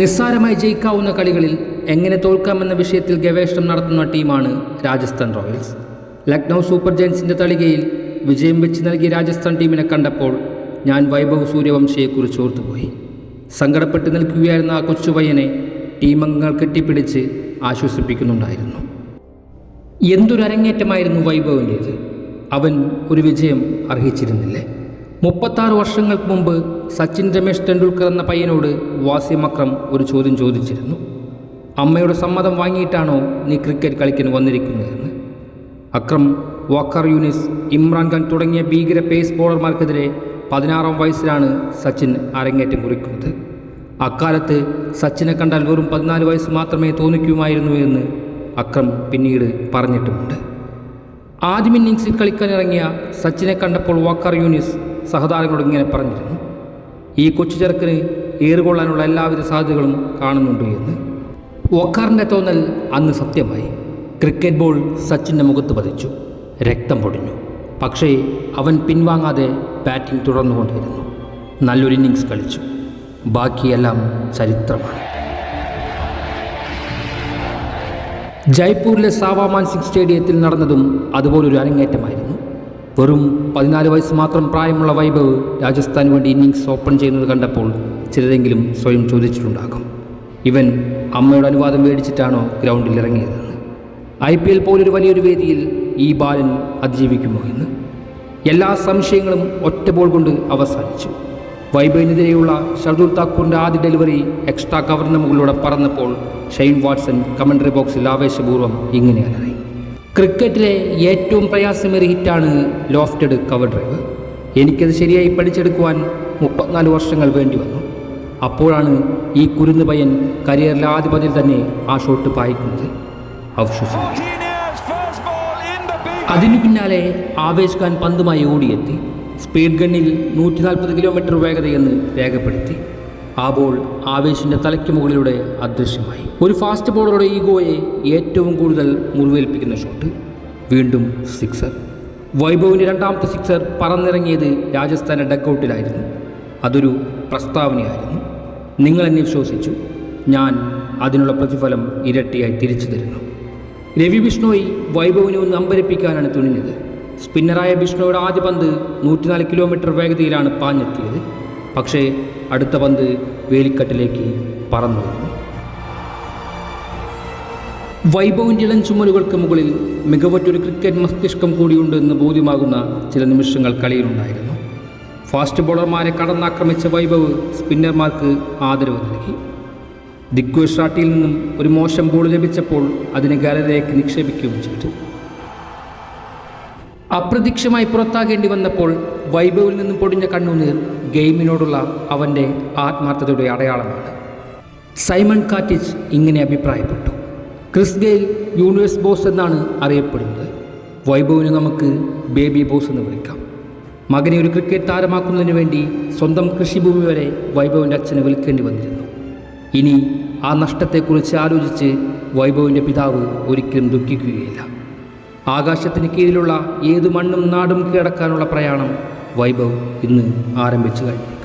നിസ്സാരമായി ജയിക്കാവുന്ന കളികളിൽ എങ്ങനെ തോൽക്കാമെന്ന വിഷയത്തിൽ ഗവേഷണം നടത്തുന്ന ടീമാണ് രാജസ്ഥാൻ റോയൽസ്. ലക്നൗ സൂപ്പർ ജയൻസിന്റെ തളികയിൽ വിജയം വെച്ച് നൽകിയ രാജസ്ഥാൻ ടീമിനെ കണ്ടപ്പോൾ ഞാൻ വൈഭവ് സൂര്യവംശയെക്കുറിച്ച് ഓർത്തുപോയി. സങ്കടപ്പെട്ട് നിൽക്കുകയായിരുന്ന ആ കൊച്ചുപയ്യനെ ടീമംഗങ്ങൾ കെട്ടിപ്പിടിച്ച് ആശ്വസിപ്പിക്കുന്നുണ്ടായിരുന്നു. എന്തൊരു അരങ്ങേറ്റമായിരുന്നു വൈഭവിന്റേത് അവൻ ഒരു വിജയം അർഹിച്ചിരുന്നില്ലേ? മുപ്പത്താറ് വർഷങ്ങൾക്ക് മുമ്പ് സച്ചിൻ രമേശ് ടെണ്ടുൽക്കർ എന്ന പയ്യനോട് വാസിം അക്രം ഒരു ചോദ്യം ചോദിച്ചിരുന്നു. അമ്മയുടെ സമ്മതം വാങ്ങിയിട്ടാണോ നീ ക്രിക്കറ്റ് കളിക്കാൻ വന്നിരിക്കുന്നതെന്ന് അക്രം വാക്കർ യൂനിസ് ഇമ്രാൻഖാൻ തുടങ്ങിയ ഭീകര പേസ് ബോളർമാർക്കെതിരെ പതിനാറാം വയസ്സിലാണ് സച്ചിൻ അരങ്ങേറ്റം കുറിക്കുന്നത്. അക്കാലത്ത് സച്ചിനെ കണ്ടാൽ വെറും പതിനാല് വയസ്സ് മാത്രമേ തോന്നിക്കുമായിരുന്നു എന്ന് അക്രം പിന്നീട് പറഞ്ഞിട്ടുമുണ്ട്. ആദ്യം ഇന്നിങ്സിൽ കളിക്കാനിറങ്ങിയ സച്ചിനെ കണ്ടപ്പോൾ വാക്കർ യൂനിസ് സഹതാരങ്ങളോട് ഇങ്ങനെ പറഞ്ഞിരുന്നു. ഈ കൊച്ചു ചെറുക്കന് ഏറുകൊള്ളാനുള്ള എല്ലാവിധ സാധ്യതകളും കാണുന്നുണ്ട് എന്ന്. വക്കാറിന്റെ തോന്നൽ അന്ന് സത്യമായി. ക്രിക്കറ്റ് ബോൾ സച്ചിന്റെ മുഖത്ത് പതിച്ചു. രക്തം പൊടിഞ്ഞു. പക്ഷേ അവൻ പിൻവാങ്ങാതെ ബാറ്റിംഗ് തുടർന്നുകൊണ്ടിരുന്നു. നല്ലൊരു ഇന്നിങ്സ് കളിച്ചു. ബാക്കിയെല്ലാം ചരിത്രമാണ്. ജയ്പൂരിലെ സാവാമാൻ സിംഗ് സ്റ്റേഡിയത്തിൽ നടന്നതും അതുപോലൊരു അരങ്ങേറ്റമായിരുന്നു. വെറും പതിനാല് വയസ്സ് മാത്രം പ്രായമുള്ള വൈഭവ് രാജസ്ഥാന് വേണ്ടി ഇന്നിങ്സ് ഓപ്പൺ ചെയ്യുന്നത് കണ്ടപ്പോൾ ചിലരെങ്കിലും സ്വയം ചോദിച്ചിട്ടുണ്ടാകും. ഇവൻ അമ്മയുടെ അനുവാദം മേടിച്ചിട്ടാണോ ഗ്രൗണ്ടിൽ ഇറങ്ങിയതെന്ന്. ഐ പി എൽ പോലൊരു വലിയൊരു വേദിയിൽ ഈ ബാലൻ അതിജീവിക്കുമോ എന്ന്. എല്ലാ സംശയങ്ങളും ഒറ്റ ബോൾ കൊണ്ട് അവസാനിച്ചു. വൈബൈനെതിരെയുള്ള ഷർദുൽ താക്കൂറിന്റെ ആദ്യ ഡെലിവറി എക്സ്ട്രാ കവറിന് മുകളിലൂടെ പറന്നപ്പോൾ ഷെയ്ൻ വാട്സൺ കമന്ററി ബോക്സിൽ ആവേശപൂർവം ഇങ്ങനെ അലറി. ക്രിക്കറ്റിലെ ഏറ്റവും പ്രയാസമേറിയ ഹിറ്റാണ് ലോഫ്റ്റഡ് കവർ ഡ്രൈവ്. എനിക്കത് ശരിയായി പഠിച്ചെടുക്കുവാൻ മുപ്പത്തിനാല് വർഷങ്ങൾ വേണ്ടി വന്നു. അപ്പോഴാണ് ഈ കുരുന്ന് പയ്യൻ കരിയറിലെ ആദ്യ തന്നെ ആ ഷോട്ട് പായിക്കുന്നത്. അതിനു പിന്നാലെ ആവേശ് ഖാൻ പന്തുമായി ഓടിയെത്തി. സ്പീഡ് ഗണ്ണിൽ നൂറ്റി നാൽപ്പത് കിലോമീറ്റർ വേഗതയെന്ന് രേഖപ്പെടുത്തി. ആ ബോൾ ആവേശിന്റെ തലയ്ക്ക് മുകളിലൂടെ അദൃശ്യമായി. ഒരു ഫാസ്റ്റ് ബോളറുടെ ഈഗോയെ ഏറ്റവും കൂടുതൽ മുറിവേൽപ്പിക്കുന്ന ഷോട്ട് വീണ്ടും സിക്സർ വൈഭവിന്റെ രണ്ടാമത്തെ സിക്സർ പറന്നിറങ്ങിയത് രാജസ്ഥാന്റെ ഡക്കൗട്ടിലായിരുന്നു അതൊരു പ്രസ്താവനയായിരുന്നു. നിങ്ങൾ എന്നെ വിശ്വസിച്ചു. ഞാൻ അതിനുള്ള പ്രതിഫലം ഇരട്ടിയായി തിരിച്ചു തരുന്നു. രവി ബിഷ്ണോയി വൈഭവിനെ ഒന്ന് അമ്പരപ്പിക്കാനാണ് തുനിഞ്ഞത്. സ്പിന്നറായ ബിഷ്ണോയുടെ ആദ്യ പന്ത് നൂറ്റിനാല് കിലോമീറ്റർ വേഗതയിലാണ് പാഞ്ഞെത്തിയത്. പക്ഷേ അടുത്ത പന്ത് വേലിക്കട്ടിലേക്ക് പറന്നു. വൈഭവിന്റെ ഇളം ചുമലുകൾക്ക് മുകളിൽ മികവറ്റൊരു ക്രിക്കറ്റ് മസ്തിഷ്കം കൂടിയുണ്ടെന്ന് ബോധ്യമാകുന്ന ചില നിമിഷങ്ങൾ കളിയിലുണ്ടായിരുന്നു. ഫാസ്റ്റ് ബോളർമാരെ കടന്നാക്രമിച്ച വൈഭവ് സ്പിന്നർമാർക്ക് ആദരവ് നൽകി. ദിഗ്വേഷ് റാട്ടിയിൽ നിന്നും ഒരു മോശം ബോൾ ലഭിച്ചപ്പോൾ അതിനെ ഗാലറിയിലേക്ക് നിക്ഷേപിക്കുകയും ചെയ്തു. അപ്രതീക്ഷമായി പുറത്താകേണ്ടി വന്നപ്പോൾ വൈഭവിൽ നിന്നും പൊടിഞ്ഞ കണ്ണുനീർ ഗെയിമിനോടുള്ള അവന്റെ ആത്മാർത്ഥതയുടെ അടയാളമാണ്. സൈമൺ കാറ്റിച്ച് ഇങ്ങനെ അഭിപ്രായപ്പെട്ടു. ക്രിസ് ഗെയിൽ യൂണിവേഴ്സ് ബോസ് എന്നാണ് അറിയപ്പെടുന്നത്. വൈഭവിനെ നമുക്ക് ബേബി ബോസ് എന്ന് വിളിക്കാം. മകനെ ഒരു ക്രിക്കറ്റ് താരമാക്കുന്നതിന് വേണ്ടി സ്വന്തം കൃഷിഭൂമി വരെ വൈഭവിന്റെ അച്ഛനെ വിൽക്കേണ്ടി വന്നിരുന്നു. ഇനി ആ നഷ്ടത്തെക്കുറിച്ച് ആലോചിച്ച് വൈഭവിന്റെ പിതാവ് ഒരിക്കലും ദുഃഖിക്കുകയില്ല. ആകാശത്തിന് കീഴിലുള്ള ഏതു മണ്ണും നാടും കീഴടക്കാനുള്ള പ്രയാണം വൈഭവ് ഇന്ന് ആരംഭിച്ചു കഴിഞ്ഞു.